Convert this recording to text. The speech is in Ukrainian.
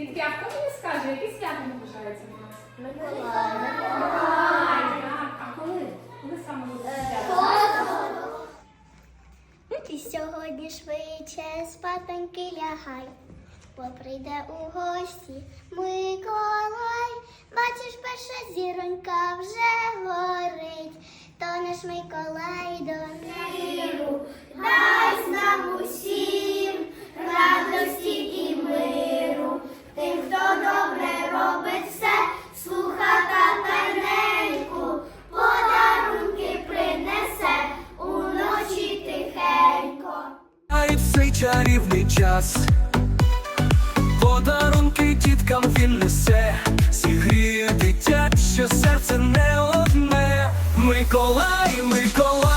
Дітки, а хто мені скаже, яке свято наближається до нас? Миколай. Миколай, так. А коли? Коли саме буде свято? І сьогодні швидше спатоньки лягай, бо прийде у гості Миколай. Бачиш, перша зіронька вже горить, то наш Миколай до миру чарівний час, подарунки діткам він несе, зігріє дитяче серце не одне, Миколай, Миколай.